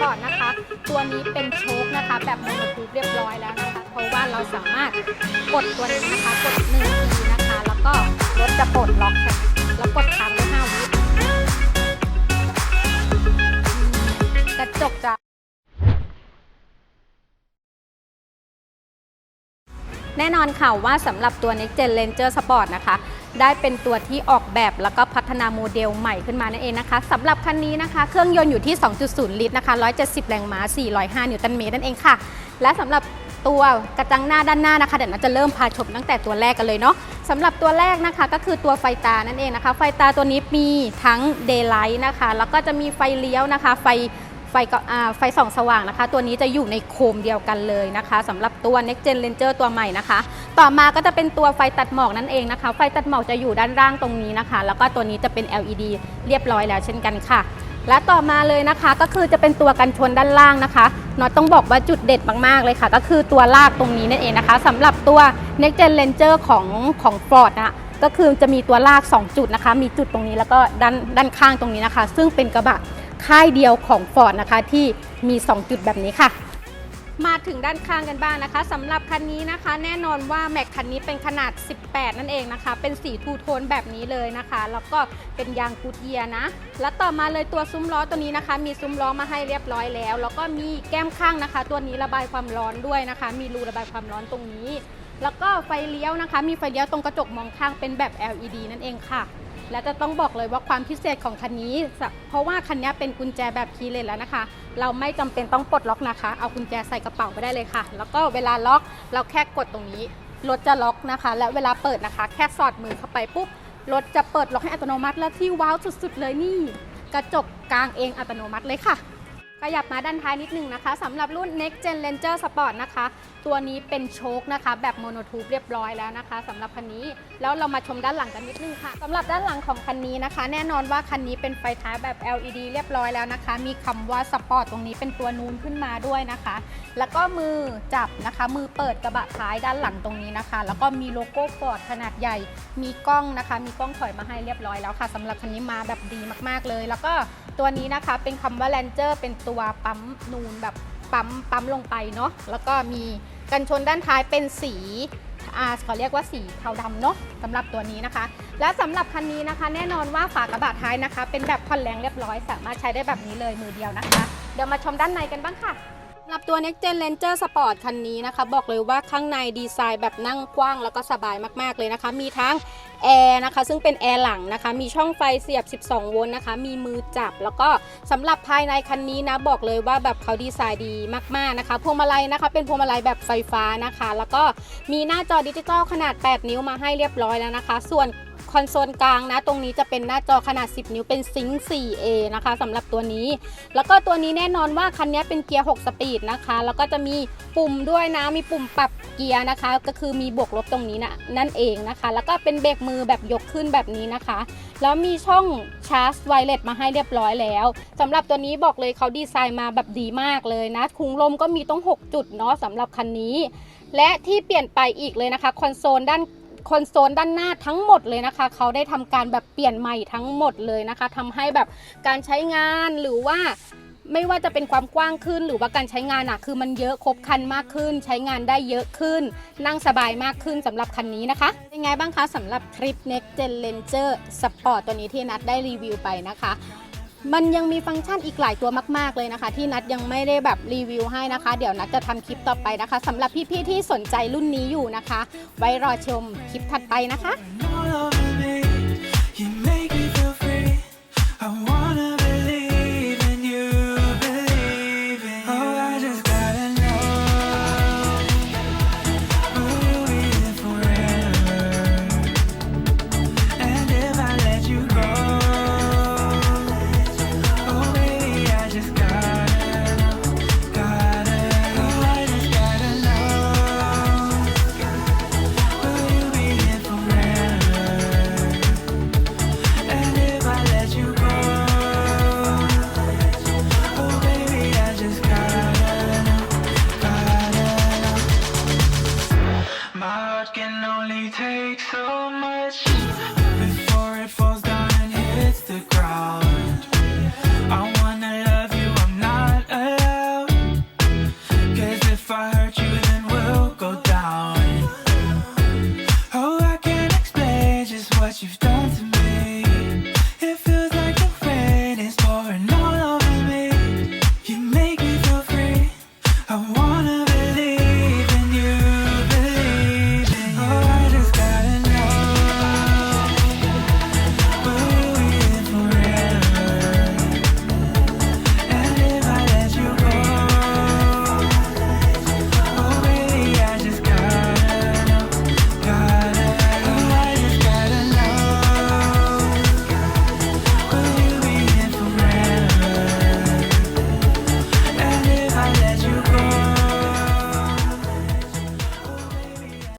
ปอร์ตนะคะ ตัวนี้เป็นโชคนะคะ แบบโมโนทูบเรียบร้อยแล้วนะคะ เพราะว่าเราสามารถกดตัวนี้นะคะ กดหนึ่งทีนะคะ แล้วก็รถจะปลดล็อกค่ะแล้วกดค้างไว้ห้าวิกระจกจะแน่นอนค่ะว่าสำหรับตัว Next Gen Ranger Sport นะคะ ได้เป็นตัวที่ออกแบบแล้วก็พัฒนาโมเดลใหม่ขึ้นมานั่นเองนะคะสำหรับคันนี้นะคะเครื่องยนต์อยู่ที่ 2.0 ลิตรนะคะ 170 แรงม้า 405 นิวตันเมตรนั่นเองค่ะ และสำหรับตัวกระจังหน้าด้านหน้านะคะเดี๋ยวเราจะเริ่มพาชมตั้งแต่ตัวแรกกันเลยเนาะสำหรับตัวแรกนะคะก็คือตัวไฟตานั่นเองนะคะ ไฟตาตัวนี้มีทั้ง Daylight นะคะ แล้วก็จะมีไฟเลี้ยวนะคะ ไฟ ไฟไฟส่องสว่างนะคะ ตัวนี้จะอยู่ในโคมเดียวกันเลยนะคะสำหรับตัว Next Gen Ranger ตัวใหม่นะคะ ต่อมาก็จะเป็นตัวไฟตัดหมอกนั่นเองนะคะ ไฟตัดหมอกจะอยู่ด้านล่างตรงนี้นะคะ แล้วก็ตัวนี้จะเป็น LED เรียบร้อยแล้วเช่นกันค่ะ และต่อมาเลยนะคะก็คือจะเป็นตัวกันชนด้านล่างนะคะน็อตต้องบอกว่าจุดเด็ดมากๆเลยค่ะ ก็คือตัวลากตรงนี้นั่นเองนะคะสำหรับตัว Next Gen Ranger ของของ Ford นะก็คือจะมีตัวลาก 2 จุดนะคะ มีจุดตรงนี้แล้วก็ด้านด้านข้างตรงนี้นะคะ ซึ่งเป็นกระบะ ค่ายเดียวของ Ford นะคะที่มี 2 จุดแบบนี้ค่ะ มาถึงด้านข้างกันบ้างนะคะสำหรับคันนี้นะคะ แน่นอนว่าแม็กคันนี้เป็นขนาด 18 นั่นเองนะคะ เป็นสีทูโทนแบบนี้เลยนะคะ แล้วก็เป็นยางกูดเยียนะ แล้วต่อมาเลยตัวซุ้มล้อตัวนี้นะคะ มีซุ้มล้อมาให้เรียบร้อยแล้ว แล้วก็มีแก้มข้างนะคะ ตัวนี้ระบายความร้อนด้วยนะคะ มีรูระบายความร้อนตรงนี้ แล้วก็ไฟเลี้ยวนะคะ มีไฟเลี้ยวตรงกระจกมองข้างเป็นแบบ LED นั่นเองค่ะ และจะต้องบอกเลยว่าความพิเศษของคันนี้ เพราะว่าคันนี้เป็นกุญแจแบบคีย์เลสแล้วนะคะ เราไม่จำเป็นต้องปลดล็อกนะคะ เอากุญแจใส่กระเป๋าไปได้เลยค่ะ แล้วก็เวลาล็อกเราแค่กดตรงนี้รถจะล็อกนะคะ และเวลาเปิดนะคะ แค่สอดมือเข้าไปปุ๊บรถจะเปิดล็อกให้อัตโนมัติ และที่ว้าวสุดๆเลยนี่ กระจกกลางเองอัตโนมัติเลยค่ะ ขยับมาด้านท้ายนิดนึงนะคะสำหรับรุ่น Next Gen Ranger Sport นะคะ ตัวนี้เป็นโชคนะคะ แบบโมโนทูบเรียบร้อยแล้วนะคะสำหรับคันนี้แล้วเรามาชมด้านหลังกันนิดนึงค่ะสำหรับด้านหลังของคันนี้นะคะ แน่นอนว่าคันนี้เป็นไฟท้ายแบบ LED เรียบร้อยแล้วนะคะ มีคำว่า Sport ตรงนี้เป็นตัวนูนขึ้นมาด้วยนะคะ แล้วก็มือจับนะคะ มือเปิดกระบะท้ายด้านหลังตรงนี้นะคะ แล้วก็มีโลโก้ฟอร์ดขนาดใหญ่ มีกล้องนะคะ มีกล้องถอยมาให้เรียบร้อยแล้วค่ะสำหรับคันนี้มาแบบดีมาก ๆเลย แล้วก็ตัวนี้นะคะเป็นคำว่า Ranger เป็นตัววปั๊มนูนแบบปั๊มปั๊มลงไปเนาะแล้วก็มีกันชนด้านท้ายเป็นสีอาเขาเรียกว่าสีเทาดำเนาะสำหรับตัวนี้นะคะ และสำหรับคันนี้นะคะ แน่นอนว่าฝากระบะท้ายนะคะ เป็นแบบคอนแรงเรียบร้อย สามารถใช้ได้แบบนี้เลยมือเดียวนะคะ เดี๋ยวมาชมด้านในกันบ้างค่ะ สำหรับตัว Next Gen Ranger Sport คันนี้นะคะบอกเลยว่าข้างในดีไซน์แบบนั่งกว้างแล้วก็สบายมากๆเลยนะคะ มีทั้งแอร์นะคะซึ่งเป็นแอร์หลังนะคะ มีช่องไฟเสียบ 12 โวลต์นะคะ มีมือจับ แล้วก็สำหรับภายในคันนี้นะบอกเลยว่าแบบเขาดีไซน์ดีมากๆนะคะ พวงมาลัยนะคะ เป็นพวงมาลัยแบบไฟฟ้านะคะ แล้วก็มีหน้าจอดิจิตอลขนาด 8 นิ้วมาให้เรียบร้อยแล้วนะคะ ส่วน คอนโซลกลางนะ ตรงนี้จะเป็นหน้าจอขนาด 10 นิ้วเป็นซิงค์ 4A นะคะสำหรับตัวนี้ แล้วก็ตัวนี้แน่นอนว่าคันนี้เป็นเกียร์ 6 สปีดนะคะ แล้วก็จะมีปุ่มด้วยนะ มีปุ่มปรับเกียร์นะคะ ก็คือมีบวกลบตรงนี้นะนั่นเองนะคะ แล้วก็เป็นเบรกมือแบบยกขึ้นแบบนี้นะคะ แล้วมีช่องชาร์จไวเลสมาให้เรียบร้อยแล้วสำหรับตัวนี้บอกเลยเขาดีไซน์มาแบบดีมากเลยนะถุงลมก็มีต้อง 6 จุดเนาะสำหรับคันนี้ และที่เปลี่ยนไปอีกเลยนะคะคอนโซลด้าน คอนโซลด้านหน้าทั้งหมดเลยนะคะ เขาได้ทำการแบบเปลี่ยนใหม่ทั้งหมดเลยนะคะทำให้แบบการใช้งานหรือว่าไม่ว่าจะเป็นความกว้างขึ้นหรือว่าการใช้งานอะคือมันเยอะครบครันมากขึ้น ใช้งานได้เยอะขึ้น นั่งสบายมากขึ้นสำหรับคันนี้นะคะ เป็นไงบ้างคะสำหรับคลิป Next Gen Ranger Sport ตัวนี้ที่นัดได้รีวิวไปนะคะ มันยังมีฟังก์ชันอีกหลายตัวมาก ๆ เลยนะคะ ที่นัดยังไม่ได้แบบรีวิวให้นะคะ เดี๋ยวนัดจะทำคลิปต่อไปนะคะสำหรับพี่ ๆ ที่สนใจรุ่นนี้อยู่นะคะ ไว้รอชมคลิปถัดไปนะคะ